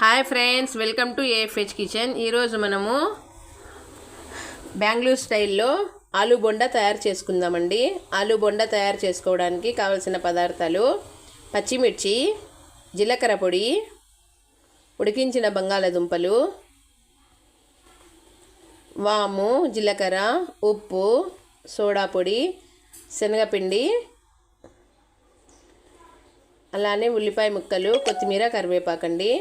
Hi friends welcome to AFH kitchen. ఈరోజు మనము బెంగళూరు స్టైల్లో ఆలు బొండ తయారు చేసుకుందామండి. ఆలు బొండ తయారు చేసుకోవడానికి కావలసిన పదార్థాలు పచ్చిమిర్చి జీలకర్ర పొడి ఉడికించిన బంగాళదుంపలు వాము జీలకర్ర ఉప్పు సోడా పొడి శనగపిండి అలానే ఉల్లిపాయ ముక్కలు కొత్తిమీర కరివేపాకండి.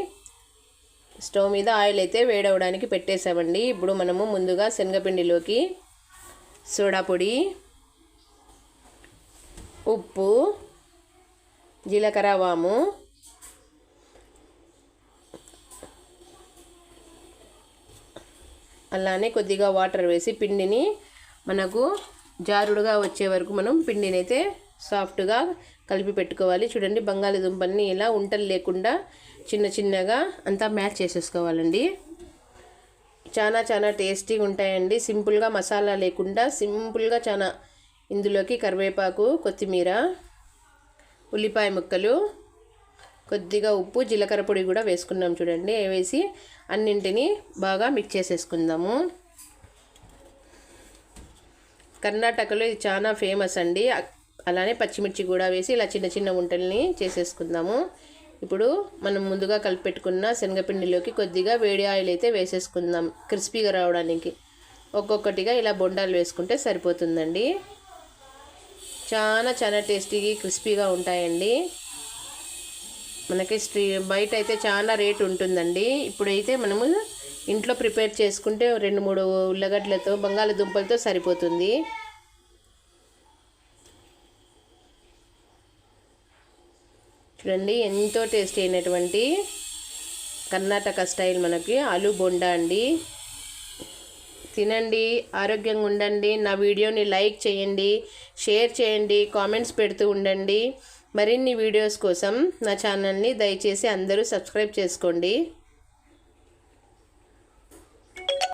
స్టవ్ మీద ఆయిల్ అయితే వేడవడానికి పెట్టేసామండి ఇప్పుడు మనము ముందుగా శనగపిండిలోకి సోడా పొడి ఉప్పు జీలకర్ర వాము అలానే కొద్దిగా వాటర్ వేసి పిండిని మనకు జారుడుగా వచ్చే వరకు మనం పిండిని అయితే సాఫ్ట్గా కలిపి పెట్టుకోవాలి. చూడండి బంగాళదుంపల్ని ఇలా ఉంటలు లేకుండా చిన్న చిన్నగా అంతా మ్యాచ్ చేసేసుకోవాలండి. చాలా చాలా టేస్టీగా ఉంటాయండి. సింపుల్గా మసాలా లేకుండా సింపుల్గా చాలా ఇందులోకి కరివేపాకు కొత్తిమీర ఉల్లిపాయ ముక్కలు కొద్దిగా ఉప్పు జీలకర్ర పొడి కూడా వేసుకున్నాం చూడండి. వేసి అన్నింటినీ బాగా మిక్స్ చేసేసుకుందాము. కర్ణాటకలో ఇది చాలా ఫేమస్ అండి. అలానే పచ్చిమిర్చి కూడా వేసి ఇలా చిన్న చిన్న వంటల్ని చేసేసుకుందాము. ఇప్పుడు మనం ముందుగా కలిపెట్టుకున్న శనగపిండిలోకి కొద్దిగా వేడి ఆయిల్ అయితే వేసేసుకుందాం క్రిస్పీగా రావడానికి. ఒక్కొక్కటిగా ఇలా బొండాలు వేసుకుంటే సరిపోతుందండి. చాలా చాలా టేస్టీగా క్రిస్పీగా ఉంటాయండి. మనకి స్ట్రీ బయట అయితే చాలా రేట్ ఉంటుందండి. ఇప్పుడైతే మనము ఇంట్లో ప్రిపేర్ చేసుకుంటే రెండు మూడు ఉల్లగడ్డలతో బంగాళదుంపలతో సరిపోతుంది. చూడండి ఎంతో టేస్టీ అయినటువంటి కర్ణాటక స్టైల్ మనకి ఆలు బొండా అండి. తినండి ఆరోగ్యంగా ఉండండి. నా వీడియోని లైక్ చేయండి షేర్ చేయండి కామెంట్స్ పెడుతూ ఉండండి. మరిన్ని వీడియోస్ కోసం నా ఛానల్ని దయచేసి అందరూ సబ్స్క్రైబ్ చేసుకోండి.